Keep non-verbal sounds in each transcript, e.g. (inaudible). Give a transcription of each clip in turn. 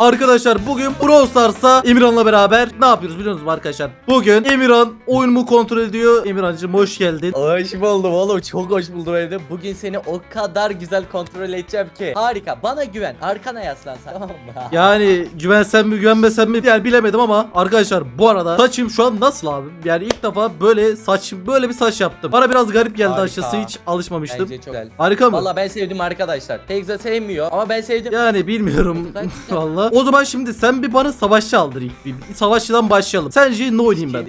Arkadaşlar bugün Brawl Stars'a Emirhan'la beraber ne yapıyoruz biliyor musunuz arkadaşlar? Bugün Emirhan oyunumu kontrol ediyor. Emirhan'cığım hoş geldin. Hoş buldum oğlum çok hoş buldum evde. Bugün seni o kadar güzel kontrol edeceğim ki. Harika bana güven arkana yaslan sen tamam mı? (laughs) Yani güvensem mi güvenmesem mi yani bilemedim ama arkadaşlar bu arada saçım şu an nasıl abi? Yani ilk defa böyle saç böyle bir saç yaptım. Bana biraz garip geldi Harika. açıkçası hiç alışmamıştım. Bence çok güzel. Harika mı? Valla ben sevdim arkadaşlar. Tekza sevmiyor ama ben sevdim. Yani bilmiyorum (laughs) (laughs) valla. O zaman şimdi sen bir bana savaşçı aldır ilk bir. Savaşçıdan başlayalım. Sence ne oynayayım ben?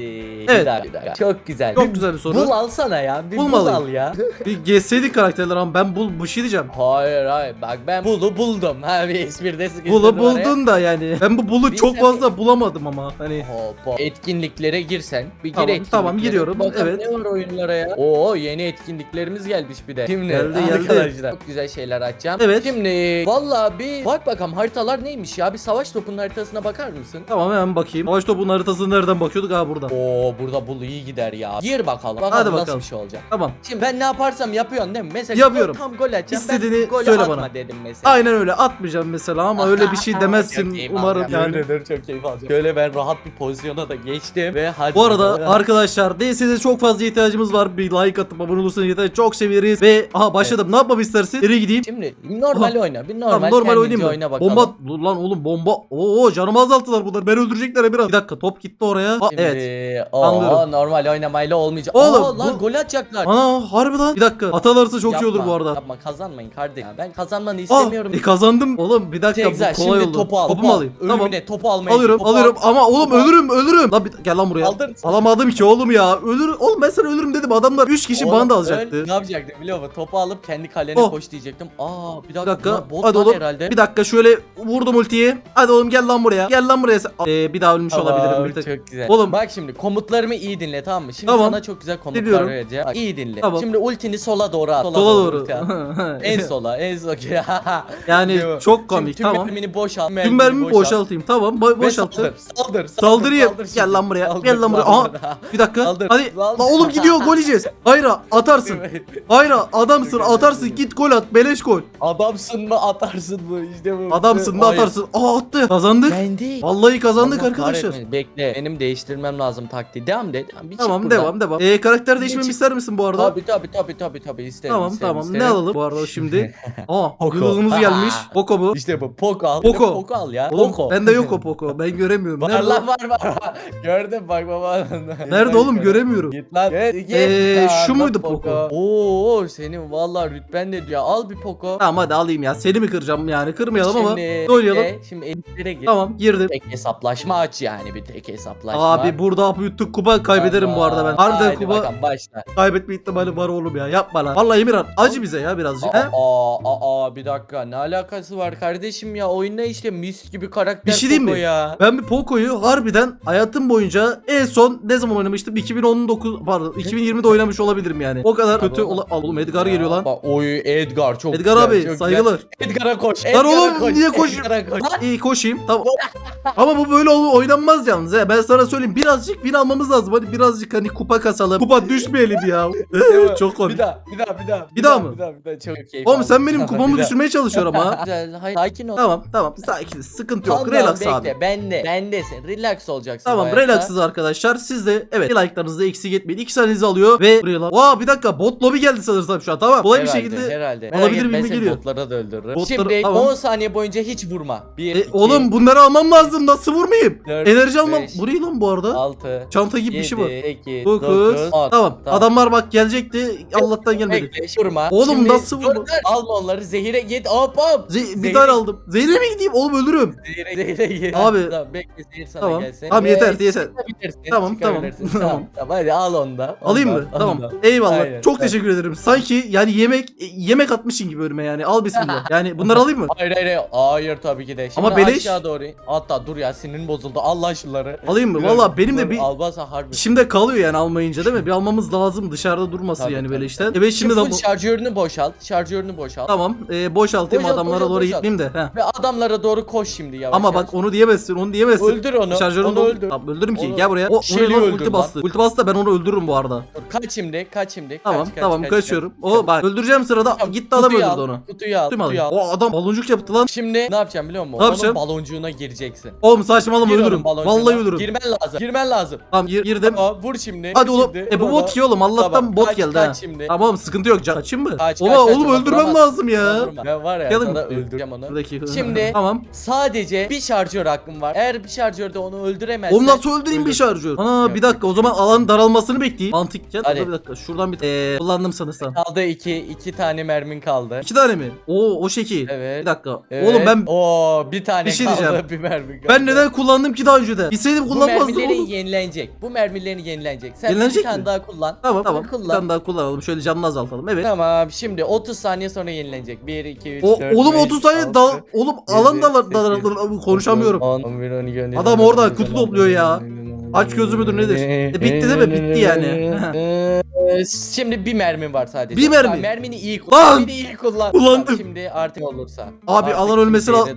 Evet. Çok güzel. Çok güzel bir soru. Bul alsana ya. Bir Bul mu bul alayım? al ya. (laughs) Bir geçseydik karakterler ama ben bul bir şey diyeceğim. hayır hayır bak ben bulu buldum. Ha bir espride sıkıştırdım Bulu buldun da yani. Ben bu bulu çok fazla bulamadım ama hani. Hop hop. Etkinliklere girsen. Bir gir Tamam, etkinliklere. tamam, giriyorum. Bakalım Evet. ne var oyunlara ya. Oo yeni etkinliklerimiz gelmiş bir de. Şimdi Geldi, geldi. arkadaşlar. Çok güzel şeyler açacağım. Evet. Şimdi valla bir bak bakalım haritalar neymiş ya. Bir savaş topunun haritasına bakar mısın? Tamam hemen bakayım. Savaş topunun haritasını nereden bakıyorduk? Ha burada. Oo burada bulu iyi gider ya. Gir bakalım. Bakalım Hadi nasıl bakalım. bir şey olacak. Tamam. Şimdi ben ne yaparsam yapıyorsun değil mi? Mesela Yapıyorum. tam gol atacağım. İstediğini ben golü söyle atma bana. dedim mesela. Aynen öyle atmayacağım mesela ama öyle bir şey demezsin umarım yani. Yemin ederim çok keyif alacağım. Şöyle ben rahat bir pozisyona da geçtim ve hadi. Bu arada bakalım. arkadaşlar DS'de çok fazla ihtiyacımız var. Bir like atıp abone olursanız yeter. Çok seviniriz. Ve aha başladım. Ne yapmamı istersin? Nereye gideyim? Şimdi normal oyna. Bir normal, Tamam normal kendince oynayayım mı? oyna bakalım. Bomba lan oğlum bomba. Oo canımı azalttılar bunlar. Beni öldürecekler Emirhan. Bir dakika top gitti oraya. Aa, Şimdi, evet. o, Anlıyorum. normal oynamayla olmayacak. Oğlum, Aa, lan bu- gol atacaklar. Ana harbi lan. Bir dakika. Atalarsa çok iyi olur bu arada. Yapma kazanmayın kardeşim. Ben kazanmanı Aa, istemiyorum. e, kazandım. Oğlum bir dakika Tekza bu kolay şimdi oldu. topu al. Topu mu al. alayım? Ölümüne Tamam. topu almaya. Alıyorum topu alıyorum al. ama oğlum Topu al. ölürüm ölürüm. Lan bir, gel lan buraya. Aldın. Alamadım ki oğlum ya. Ölür. Oğlum ben sana ölürüm dedim. Adamlar 3 kişi Oğlum, bana da öl- alacaktı. Ne yapacaktım biliyor musun? Topu alıp kendi kalene Oh. koş diyecektim. Aa bir Bir dakika. dakika. bunlar bot Hadi lan oğlum. herhalde. Bir dakika şöyle vurdum ultiyi. Hadi oğlum gel lan buraya. Gel lan buraya. Sen- Ee, bir daha ölmüş olabilirim. Bir tek- çok güzel. Oğlum. Bak şimdi komutlarımı iyi dinle tamam mı? Şimdi Tamam. sana çok güzel komutlar Dinliyorum. vereceğim. Bak, iyi dinle. Tamam. Şimdi ultini sola doğru at. Sola doğru. ulti at. (laughs) en sola, en sola. (laughs) Yani çok komik, Şimdi tüm tamam. mermini boşalt. Tüm mermimi boşaltayım. Tamam. Bo Ve boşalttım. saldır, saldır, saldır, Saldırayım. saldır Gel lan buraya. Saldır, Gel lan buraya. saldır. Bir dakika. Saldır, Hadi. saldır. Oğlum gidiyor gol yiyeceğiz. Hayra atarsın. Hayra adamsın atarsın git gol at beleş gol. Adamsın mı atarsın mı işte bu. Adamsın da Hayır. atarsın. Aa attı. Kazandık. Ben değil. Vallahi kazandık Allah arkadaşlar. kahretmesin. Bekle benim değiştirmem lazım taktiği. Devam de. Devam, bir çık Tamam buradan. devam devam. Ee, karakter değişmemi ister misin bu arada? Tabi tabi tabi tabi tabi isterim Tamam isterim, tamam. isterim. Ne alalım bu arada şimdi? (laughs) Aa Poco. yıldızımız gelmiş. Poco mu? İşte bu Poco al. Poco. Poco. Poco al ya. Oğlum Poco. bende yok o Poco. Ben göremiyorum. Var Nerede? lan var var. Gördüm bak baba. Nerede oğlum göremiyorum. Git lan. Git, git. Ee, şu muydu Poco? Oo senin vallahi rütben de diyor. Al bir Poco. Tamam hadi alayım ya. Seni mi kıracağım yani? Kırmayalım ama Şimdi, oynayalım. e, şimdi elitlere gir. Tamam girdim. Tek hesaplaşma aç yani bir tek hesaplaşma. Abi burada hapı yuttuk kupa kaybederim bu arada ben. Harbiden haydi kupa bakalım, başla. kaybetme ihtimali var oğlum ya. Yapma lan. Vallahi Emirhan acı bize ya birazcık. Aa, He? aa, aa, aa, bir dakika ne alakası var kardeşim ya oyunda işte mis gibi karakter Bir şey Poco mi? ya. Ben bir Poco'yu harbiden hayatım boyunca en son ne zaman oynamıştım? 2019 pardon 2020'de oynamış olabilirim yani. O kadar kötü ola... Oğlum Edgar geliyor lan. Bak oy Edgar çok Edgar güzel, abi çok saygılar. güzel. Edgar'a koş. Lan Edgar'a oğlum, koş, niye koşuyor? Edgar'a koş. İyi koşayım. Tamam. Ama bu böyle ol- oynanmaz yalnız he. Ben sana söyleyeyim birazcık win almamız lazım. Hadi birazcık hani kupa kasalım. Kupa düşmeyelim ya. (laughs) Çok Bir komik. daha, bir daha, bir daha. Bir daha mı? Bir daha, bir daha. Çok keyif Oğlum aldım. sen benim Bir daha, kupamı bir daha. düşürmeye çalışıyorum ha. (laughs) Güzel, hayır, sakin ol. Tamam tamam sakin sıkıntı yok Calm relax down, abi. bekle. Bende, bendesin. Relax olacaksın. Tamam hayatta. relaxız arkadaşlar. Siz de evet bir like'larınızı eksik etmeyin. 2 saniyenizi alıyor ve buraya lan. Aa bir dakika bot lobby geldi sanırsam şu an tamam. Kolay bir Herhalde, şekilde. herhalde. alabilir Merak etme, miyim ben seni geliyor. Botlara da öldürürüm. Botlara- Şimdi tamam. 10 saniye boyunca hiç vurma. 1, E, 2, oğlum bunları almam lazım. Nasıl vurmayayım? Dört, Enerji almam. beş, Burayı lan bu arada. 6, Çanta gibi bir şey var. 8, 9 9, 10. Tamam. Adamlar bak gelecekti. Allah'tan gelmedi. Bekle, vurma. Oğlum nasıl vurma? dur. Alma onları zehire git. Hop hop. Ze- bir Zehri- tane aldım. Zehre mi gideyim? Oğlum ölürüm. Zehire, zehire git. Abi. Tamam bekle zehir sana Tamam. gelsin. Tamam Ve yeter yeter. çıkabilirsin, Tamam, tamam. çıkabilirsin. Tamam. Tamam. Tamam (laughs) hadi al onu da. Alayım Onu mı? da, Tamam. da. Eyvallah. Aynen, Çok tamam. teşekkür ederim. Sanki yani yemek e, yemek atmışsın gibi önüme yani. Al (laughs) bismillah. Yani bunları alayım mı? Hayır hayır hayır. Hayır tabii ki de. Şimdi Ama beleş. aşağı doğru in. At at Vallahi dur ya sinirim bozuldu. Allah şunları. Alayım mı? Valla benim de bir Almazsa harbi. İçimde kalıyor yani almayınca değil mi? Bir (laughs) almamız lazım dışarıda durmasın Tabii, yani tabii. böyle işte. Evet Şimdi şimdi de full bu. şarjörünü boşalt. Şarjörünü boşalt. Tamam e, boşaltayım Boşalt, adamlara boşalt, doğru boşalt. gitmeyeyim de. Heh. Ve adamlara doğru koş şimdi yavaş Ama yavaş. bak onu diyemezsin onu diyemezsin. Öldür onu. Şarjörünü onu öldür. Tamam öldürürüm ki Onu- gel buraya. O, o Shelly'i ne lan? öldür ulti lan. bastı. Ulti bastı da ben onu öldürürüm bu arada. Dur, kaç şimdi kaç şimdi. Kaç, Tamam kaç, tamam kaç, kaçıyorum. kaç. O bak öldüreceğim sırada Tamam, gitti adam kutuyu öldürdü al, onu. Kutuyu al, Kutuyu al. O adam baloncuk yaptı lan. Şimdi ne yapacağım biliyor musun? Ne yapacağım? Onun baloncuğuna gireceksin. Oğlum saçmalama Gir onun ölürüm. baloncuğuna. Vallahi ölürüm. Girmen lazım. Girmen lazım. Tamam gir- girdim. Tamam vur şimdi. Hadi oğlum. şimdi. E bu bot ki oğlum. Allah'tan Tamam, bot kaç, geldi kaç ha. şimdi. Tamam oğlum sıkıntı yok. Ca- Kaçayım mı? Kaç, Ola kaç, kaç, oğlum öldürmem vuramaz. lazım ya. Vurma. Var ya Gelin. sana öldüreceğim onu. Buradaki. Şimdi- Tamam. Sadece bir şarjör hakkım var. Eğer bir şarjörde onu öldüremezsen. Oğlum nasıl öldüreyim bir şarjör? Ana bir dakika o zaman alanın daralmasını bekleyeyim. Mantıkken. Hadi. Dur bir dakika şuradan bir eee kullandım sanırsam. Kaldı iki, iki tane mermin kaldı. İki tane mi? Oo o şeki. Evet. Bir dakika. Evet. Oğlum ben Oo bir tane Bir şey kaldı diyeceğim. bir mermi kaldı. ben neden kullandım ki daha önceden? Bilseydim bu kullanmazdım mermilerin oğlum. yenilenecek. Bu mermilerin yenilenecek. Sen Yenilenecek bir tane mi? daha kullan. Tamam tamam. Kullan. Bir tane daha kullanalım. Şöyle canını azaltalım. Evet. Tamam şimdi 30 saniye sonra yenilenecek. 1 2 3 O, 4 oğlum 5, 30 saniye 6, dal oğlum alan da sekiz, da- da- konuşamıyorum. 10, 11, 12, 13, Adam 14, orada 15, kutu 16, topluyor ya. 17, Aç gözü müdür nedir? E, bitti değil mi? Bitti yani. Ee, Şimdi bir mermin var sadece. Bir mermi. Tamam, mermini iyi kullan. Lan! Mermini iyi kullan. Kullandım. Tamam, Şimdi artık olursa. Abi, Artık alan ölmesi la-.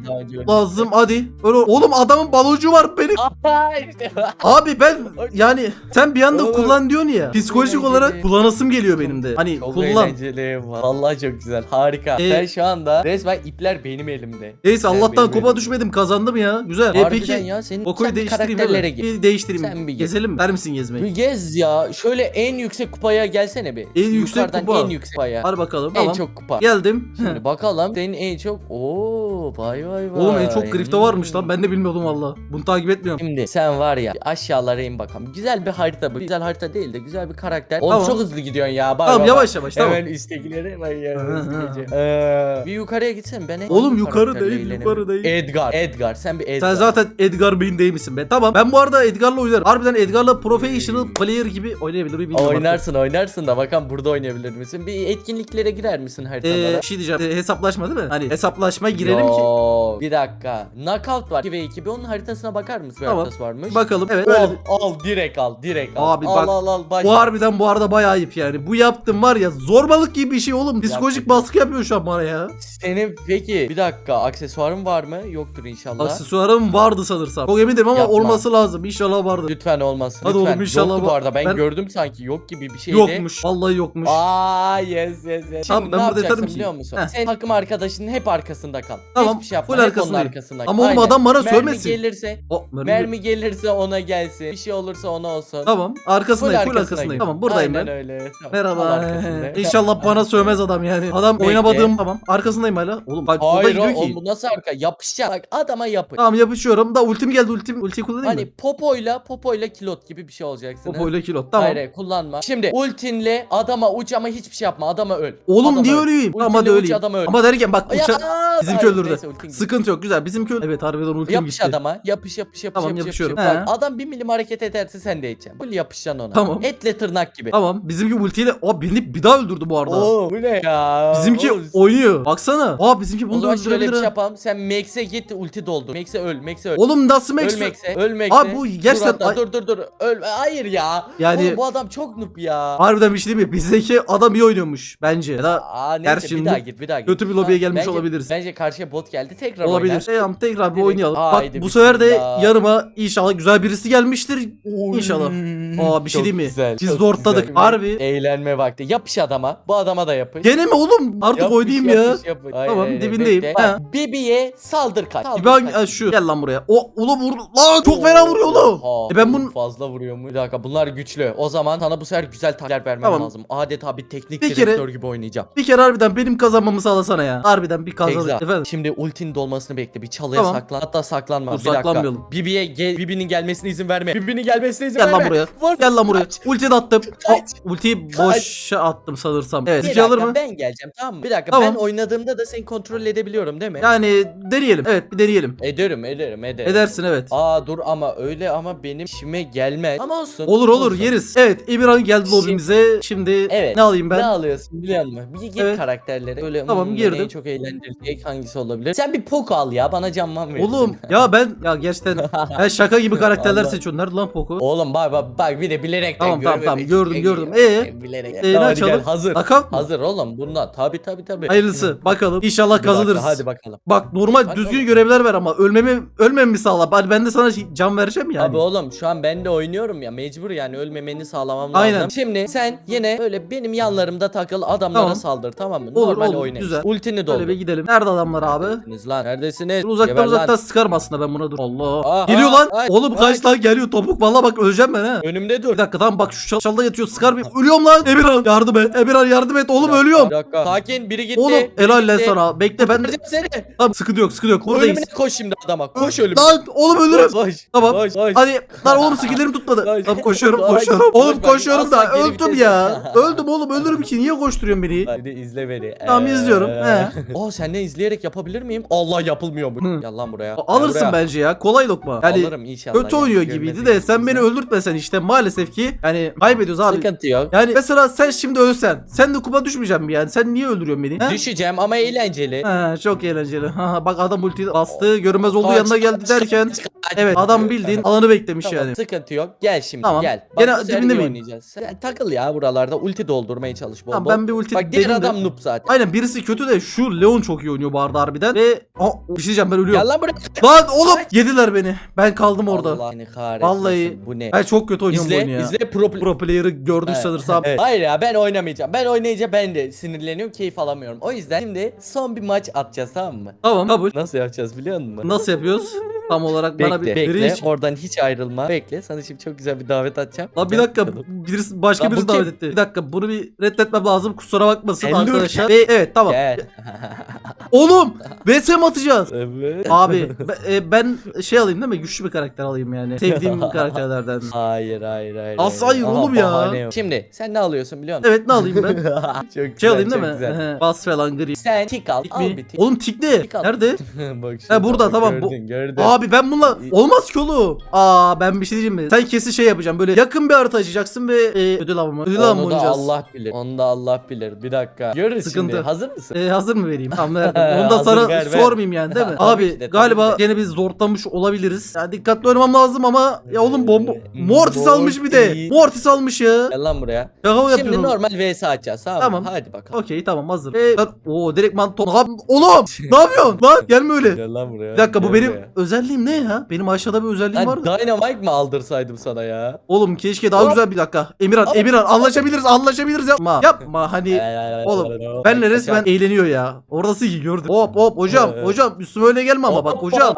Lazım hadi. Öyle oğlum adamın baloncu var benim. (laughs) Aha işte. Abi ben (laughs) yani sen bir anda Oğlum. kullan diyorsun ya. Psikolojik Eğlenceli. olarak kullanasım geliyor benim de. Hani Çok kullan. eğlenceli. Vallahi çok güzel. Harika. Ee, Sen şu anda resmen ipler benim elimde. Neyse Allah'tan benim elimde. düşmedim kazandım ya. Güzel. E Harbiden peki ya senin Okoyu sen bir değiştireyim karakterlere mi? gir. Bir değiştireyim. Sen bir gir. Gezelim mi? Der misin gezmeyi? Bir gez ya. Şöyle en yüksek kupaya gelsene bir. En yüksek Yukarıdan kupa. en yüksek kupaya. Hadi bakalım. En Tamam. çok kupa. Geldim. Şimdi bakalım senin en çok Oo vay vay vay. Oğlum en çok Hmm. varmış lan. Ben de bilmiyordum valla. Bunu takip etmiyorum. Şimdi sen var ya aşağılara in bakalım. Güzel bir harita bu. Güzel harita değil de güzel bir karakter. Oğlum Tamam. çok hızlı gidiyorsun ya. Bak, Tamam bak, yavaş yavaş tamam. Hemen üsttekilere bak ya. Hı hı. Ee, bir yukarıya gitsen ben en- Oğlum yukarı karakterle değil, eğlenebilirim? yukarı değil. Edgar. Edgar. Sen bir Edgar. Sen zaten Edgar Bey'in değil misin be? Tamam. Ben bu arada Edgar'la oynarım. Harbiden Edgar'la professional player gibi oynayabilir miyim bilmiyorum. Oynarsın oynarsın da bakalım burada oynayabilir misin? Bir etkinliklere girer misin haritalara? Eee şey diyeceğim. e, hesaplaşma değil mi? Hani hesaplaşma girelim ki. Yo, Bir dakika. Knockout var 2 ve 2. Bir onun haritasına bakar mısın? Bir Tamam. haritası varmış. Bakalım. Evet. Al, bir- al direkt al direkt al. Abi al, bak, al al başla. Bu harbiden bu arada bayağı ayıp yani. Bu yaptım var ya zorbalık gibi bir şey oğlum. Psikolojik baskı yapıyor şu an bana ya. Senin peki bir dakika aksesuarın var mı? Yoktur inşallah. Aksesuarım vardı sanırsam. Çok eminim ama Yapma. olması lazım. İnşallah vardı. Lütfen olmasın. Hadi lütfen. oğlum, inşallah Yoktu bu- bu arada. Ben, ben- gördüm sanki yok gibi bir şeydi. Yokmuş. Vallahi yokmuş. Aa yes yes yes. Şimdi ben ne burada yapacaksın ki. biliyor musun? Heh. Sen takım arkadaşının hep arkasında kal. Tamam, Hiçbir şey yapma. full hep onun arkasındayım. arkasında Ama oğlum Aynen. adam bana mermi sövmesin. gelirse O, mermi- mermi gelirse ona gelsin. Bir şey olursa ona olsun. Tamam. Arkasındayım. Full, arkasındayım. Tamam buradayım Aynen ben. öyle. Tamam. Merhaba. arkasında. (laughs) İnşallah bana sövmez adam yani. Adam Bekle. oynamadığım tamam. Arkasındayım hala. Oğlum bak Hayır gidiyor ki. bu nasıl arka? Yapışacak. Bak adama yapın. Tamam yapışıyorum. Da ultim geldi ultim. Ultiyi kullanayım Hani mı? popoyla popoyla kilot gibi bir şey olacaksınız. Popoyla kilo. Tamam. Hayır hayır, kullanma. Şimdi ultinle adama uç ama hiçbir şey yapma. Adama öl. Oğlum Adama niye öl. öleyim? Ultinle Ama da uç, öleyim. adama öl. Ama derken bak Ya, uça... aa, Bizimki hayır, öldürdü. neyse, ultin gitti. Sıkıntı yok güzel. Bizimki öldü. Evet harbiden ultim Yapış gitti. adama. Yapış yapış yapış Tamam, yapış. yapışıyorum. yapış. Bak, adam bir milim hareket ederse sen de edeceksin. Full yapışacaksın ona. Tamam. Etle tırnak gibi. Tamam. Bizimki ultiyle... Aa beni bir daha öldürdü bu arada. Oo bu ne ya? Bizimki Oğlum, oynuyor. Baksana. Aa bizimki bunu da zaman şöyle bir öldürebilir şey yapalım. Sen Max'e git ulti doldur. Max'e öl. Max'e öl. Oğlum nasıl Max? Öl Max'e. Öl Max'e. Abi bu gerçekten- dur dur dur. Öl. Hayır ya. Yani- Oğlum, bu adam çok noob ya. Harbiden bir şey değil mi? Bizdeki adam iyi oynuyormuş bence. Ya da Aa neyse Gerçi bir daha bu- git bir daha git. kötü bir lobiye gelmiş Bence- olabiliriz. Bence karşıya bot geldi tekrar olabilir. oynar. Tamam tekrar bir Direkt- oynayalım. Haydi Bak bu sefer de bismillah. yanıma inşallah güzel birisi gelmiştir. İnşallah. Aa, bir şey Çok diyeyim mi? güzel, Biz çok zortladık. güzel. Harbi. Eğlenme vakti. Yapış adama. Bu adama da yapış. Gene mi oğlum? Artık Yapış, oynayayım ya. yapış, yapış. Hayır, Tamam, hayır, dibindeyim. bekle. Bak, Bibi'ye saldır kaç. Saldır bak kaç. şu. Gel lan buraya. O oğlum vurdu. Lan çok fena vuruyor oğlum. Oha, E ben bunun fazla vuruyor mu? Bir dakika bunlar güçlü. O zaman sana bu sefer güzel taktikler vermem Tamam. lazım. Adeta bir teknik Bir kere- direktör gibi oynayacağım. bir kere harbiden benim kazanmamı sağlasana ya. Harbiden bir kazan. Tekza. Efendim. Şimdi ultin dolmasını bekle. Bir çalıya Tamam. saklan. Hatta saklanma. Dur, bir dakika. saklanmayalım. Bibi'ye gel. Bibi'nin gelmesine izin verme. Bibi'nin gelmesine izin Gel verme. lan buraya. Vur. Gel lan buraya. Kaç. Ulti de attım. Kaç. Aa, ultiyi boşa attım sanırsam. Evet. Bir alır dakika mı? ben geleceğim tamam mı? Bir dakika Tamam. ben oynadığımda da seni kontrol edebiliyorum değil mi? Yani deneyelim. Evet bir deneyelim. Ederim ederim ederim. Edersin evet. Aa dur ama öyle ama benim işime gelmez. Ama olsun. Olur olur olsun. yeriz. Evet Emirhan geldi lobimize. Bize. Şimdi Evet. ne alayım ben? Ne alıyorsun biliyor musun? Bir gir Evet. karakterlere. Böyle Tamam, hmm, girdim. En çok eğlendirecek hangisi olabilir? Sen bir Poco al ya bana canman verirsin. Oğlum ya ben ya gerçekten (laughs) ben şaka gibi karakterler Allah. seçiyorum. Nerede lan Poco? Oğlum bak bak bak bir de bilerek Tamam, tamam, tamam, gördüm, gördüm. Ee? bilerek. Ee, Tamam, ne hadi açalım? hazır. Nakavt mı? Hazır oğlum bundan. Tabi tabi tabi. Hayırlısı. Bakalım. İnşallah kazanırız. Hadi bakalım. Bak normal Hadi düzgün oğlum. görevler ver ama ölmemi ölmemi sağla. Hadi ben de sana can vereceğim yani. Abi oğlum şu an ben de oynuyorum ya mecbur yani ölmemeni sağlamam lazım. Aynen. Şimdi sen yine böyle benim yanlarımda takıl adamlara Tamam. saldır tamam mı? Olur, Normal olur, oynayın. güzel. Ultini doldur. Böyle bir gidelim. Nerede adamlar abi? Neredesiniz lan? Neredesiniz? Dur uzaktan Geber lan. uzaktan sıkarım aslında ben buna dur. Allah. Aa, Geliyor aa, lan. ay, Oğlum kaç ay. lan geliyor topuk. Valla bak öleceğim ben ha. Önümde dur. Bir dakika tamam bak şu çal- çalda yatıyor sıkar bir. Ölüyorum lan. Emirhan yardım et. Emirhan yardım et. Oğlum ölüyorum. Bir dakika. Sakin biri gitti. Oğlum helal lan sana. Bekle ben de. Kurtaracağım seni. Tamam sıkıntı yok sıkıntı yok. Buradayız. Ölümüne koş şimdi adama. Koş ölümüne. Lan oğlum ölürüm. Koş. Tamam. Koş. koş. Hadi lan oğlum (laughs) skillerim tutmadı. Koş. Tamam koşuyorum Koş. koşuyorum. Oğlum Koş koşuyorum da asla geri vites ya. (laughs) Öldüm oğlum ölürüm ki. Niye koşturuyorsun beni? Hadi izle beni. Tamam, Ee, izliyorum. He. (laughs) Aa sen ne izleyerek yapabilir miyim? Allah yapılmıyor mu? Hı. Gel lan buraya. Alırsın buraya. bence ya. Kolay lokma. Yani Alırım inşallah. kötü oynuyor Görmediğim gibiydi de sen beni öldürtmesen işte maalesef ki yani kaybediyoruz abi. Sıkıntı yok. Yani mesela sen şimdi ölsen sen de kupa düşmeyeceksin mi yani? Sen niye öldürüyorsun beni? He? Düşeceğim ama eğlenceli. Ha, çok eğlenceli. Ha, bak adam ulti bastı görünmez oldu Kaç, yanına geldi kaç, derken kaç, kaç. evet adam bildiğin alanı beklemiş Tamam, yani. Sıkıntı yok. Gel şimdi Tamam. gel. Gene bu sefer dibinde iyi miyim? oynayacağız. Sen takıl ya buralarda ulti doldurmaya çalış bol Tamam, bol. ben bir ulti Bak diğer deneyim de- adam noob zaten. Aynen birisi kötü de şu Leon çok iyi oynuyor bu arada harbiden ve Aa, bir şey diyeceğim ben ölüyorum. Gel lan buraya. Lan oğlum yediler beni. Ben kaldım orada. Allah seni kahretsin. Vallahi Bu ne? Ben çok kötü oynuyorum bu İzle, oyunu ya. izle pro, Pro player'ı gördün Evet. sanırsam. Evet. Hayır ya ben oynamayacağım. Ben oynayınca ben de sinirleniyorum, keyif alamıyorum. O yüzden şimdi son bir maç atacağız tamam mı? Tamam kabul. Nasıl yapacağız biliyor musun? Nasıl yapıyoruz? Tam olarak Bekle, bana bir bekle. hiç- Oradan hiç ayrılma. Bekle. Sana şimdi çok güzel bir davet atacağım. Lan bir dakika birisi başka Lan bu kim? davet etti. Bir dakika bunu bir reddetmem lazım. Kusura bakmasın Ellur. arkadaşlar. Ve evet tamam. Gel. (laughs) Oğlum VS mi atacağız? evet. Abi be- e, ben şey alayım değil mi? Güçlü bir karakter alayım yani. Sevdiğim (laughs) karakterlerden. Hayır hayır hayır. Nasıl hayır. hayır Aha, oğlum ya? yok. Şimdi sen ne alıyorsun biliyor musun? Evet ne alayım ben? (laughs) çok güzel, Şey alayım değil çok mi? güzel. Bas falan gri. Sen tik al. Tik al mi? bir tik. Oğlum tik ne? Tik al. Nerede? bak Ha, burada, bak, tamam, bu- Gördün gördün. Abi ben bununla olmaz ki oğlum. Aa ben bir şey diyeyim mi? Sen kesin şey yapacaksın böyle yakın bir harita açacaksın ve e, ödül mı? Ödül mı Onu da oynayacağız? Allah bilir. Onu da Allah bilir. Bir dakika. Görürüz Sıkıntı. şimdi. Hazır mısın? E, hazır mı vereyim? Tamam verdim. (laughs) Onu da Hazır, sana ver, ver. sormayayım yani değil mi? (laughs) Tabii Abi ki de, tabii galiba de. gene biz zorlamış olabiliriz. Ya dikkatli oynamam lazım ama ya oğlum bomba Ee, Mortis almış bir de. Mortis. Mortis almış ya. Gel lan buraya. Şaka mı Şimdi yapıyorsun? normal vs açacağız tamam, Tamam. mı? Hadi bakalım. Okey tamam hazır. E, lan, oo direkt man to- Abi, Oğlum (laughs) ne yapıyorsun? Lan gelme öyle. Gel lan buraya. Bir dakika bu gel benim buraya. özelliğim ne ya? Benim aşağıda bir özelliğim var Lan mı? Dynamite mi aldırsaydım sana ya? Oğlum keşke daha güzel bir dakika. Emirhan. Emirhan anlaşabiliriz, anlaşabiliriz yapma. Yapma hani Oğlum, benle resmen eğleniyor ya. Oradası iyi gördüm. Hop hop hocam hocam üstüme öyle gelme ama bak hocam.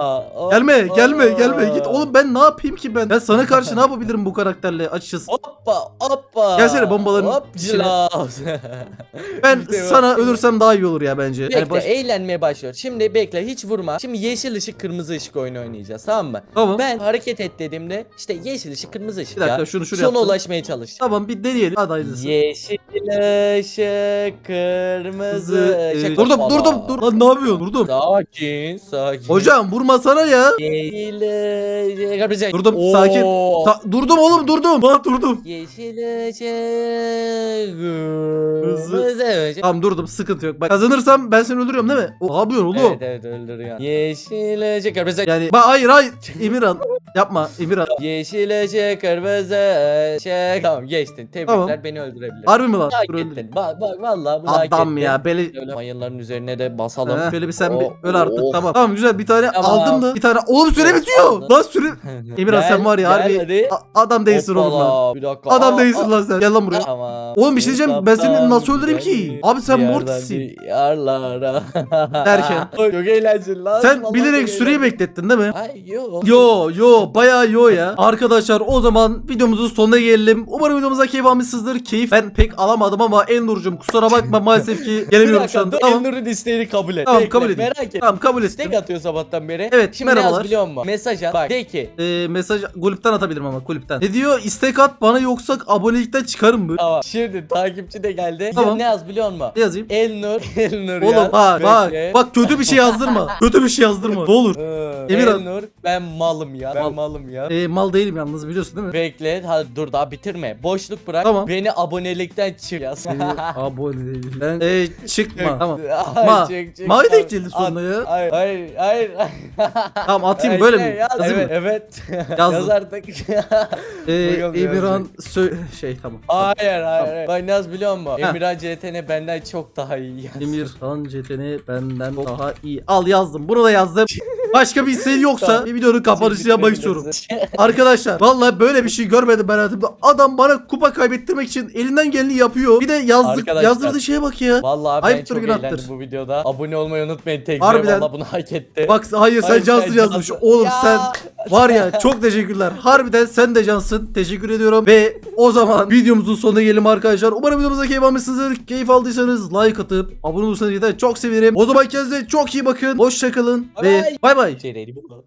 Gelme gelme gelme git oğlum ben ne yapayım ki ben? Ben sana karşı ne (laughs) yapabilirim bu karakterle açıkçası? Hoppa hoppa. Gelsene bombaların Hop, içine. (laughs) Ben sana ölürsem daha iyi olur ya bence. Bekle Yani baş- eğlenmeye başlıyor. Şimdi bekle hiç vurma. Şimdi yeşil ışık kırmızı ışık oyunu oynayacağız tamam mı? Tamam. Ben hareket et dediğimde işte yeşil ışık kırmızı ışık Bir dakika, ya. şunu şuraya Sona ulaşmaya çalış. Tamam bir deneyelim. Hadi hayırlısı. Yeşil ışık kırmızı ışık. Durdum Hoppala. durdum dur. Lan ne yapıyorsun? Durdum. Sakin sakin. Hocam vurmasana ya. Yeşil ışık kırmızı ışık. Durdum, Oo. sakin. Ta- durdum oğlum durdum. Bak durdum. Yeşil ışık kırmızı ışık. Tamam durdum sıkıntı yok. Bak kazanırsam ben seni öldürüyorum değil mi? O, ne yapıyorsun oğlum? Evet evet öldürüyor. Yeşil ışık kırmızı ışık. Yani bak hayır hayır. Emirhan yapma Emirhan. Yeşil ışık kırmızı ışık. Tamam geçtin. Tebrikler Tamam. beni öldürebilir. Harbi mi lan? Hak öldür. ettin. Bak bak vallahi bunu hak Adam ettin. ya beli. Şöyle mayınların üzerine de basalım. Heh, Şöyle bir sen bir Oh, öl artık oh. tamam. Tamam güzel bir tane Tamam. aldım da bir tane. Oğlum süre bitiyor. Lan süre. (laughs) Emirhan sen var ya harbi. a- adam değilsin oğlum lan. Bir dakika. Adam Aa, değilsin aa. lan sen. Gel lan buraya. Tamam. Oğlum bir şey diyeceğim, ben seni nasıl öldüreyim ki? Abi sen bir Yerlara. Derken. (laughs) Çok eğlenceli lan. Sen bilerek süreyi beklettin değil mi? Ay yok. Yo yo bayağı yo ya. Arkadaşlar o zaman videomuzun sonuna gelelim. Umarım videomuza keyif almışsınızdır. Keyif ben pek alamadım ama Elnur'cum kusura bakma maalesef ki (laughs) gelemiyorum şu anda. Tamam. Elnur'un isteğini kabul et. Tamam, Bekle, kabul edeyim. Merak et. Tamam kabul İstek ettim. atıyor sabahtan beri. Evet, Şimdi merhabalar. yaz biliyor musun? Mesaj at. Bak de ki. Ee, mesaj kulüpten atabilirim ama kulüpten. Ne diyor? İstek at bana yoksa abonelikten çıkarım mı? Tamam. Şimdi takipçi de geldi. Tamam. Ya ne yaz biliyor musun? Ne yazayım? Elnur. (laughs) Elnur Oğlum yaz. bak bak bak kötü bir şey yazdırma. (laughs) kötü bir şey yazdırma. Ne olur. Ee, Emirhan. Elnur ben malım ya. Ben Mal malım ya. E, mal değilim yalnız biliyorsun değil mi? Bekle ha, dur daha bitirme. Boşluk bırak. Tamam. Beni abonelikten çık yaz. Beni (laughs) abone değilim. Ben e, çıkma. tamam. Ay, Ma- çık, çık. mavi Tamam. denk geldi sonuna At. ya. Hayır hayır hayır. (laughs) Tamam atayım Ay, böyle şey, mi? yaz. Yazayım evet mı? evet. (laughs) Yazdım. Yaz artık. E, Emirhan şey tamam. hayır hayır. hayır. Bak Naz biliyor musun? Ha. Emirhan CTN benden çok daha iyi. Emirhan Ceten'i benden daha iyi. Al yazdım. Bunu da yazdım. Başka bir isteğin yoksa videonun kapanışını yapmak istiyorum. Arkadaşlar vallahi böyle bir şey görmedim ben hayatımda. Adam bana kupa kaybettirmek için elinden geleni yapıyor. Bir de yazdık, Arkadaşlar. yazdırdığı şeye bak ya. Vallahi ben Ayıptır, çok günahtır. eğlendim bu videoda. Abone olmayı unutmayın tek Harbiden. Valla bunu hak etti. Bak hayır sen Hayır, cansın sen yazmış. cansın. Oğlum Ya. sen var ya çok teşekkürler. Harbiden sen de cansın. Teşekkür ediyorum. Ve o zaman videomuzun sonuna gelelim arkadaşlar. Umarım videomuza keyif almışsınızdır. Keyif aldıysanız like atıp abone olursanız yeter. Çok sevinirim. O zaman kendinize çok iyi bakın. Hoşçakalın. Ve bye. bay bay. Şeyleri bu.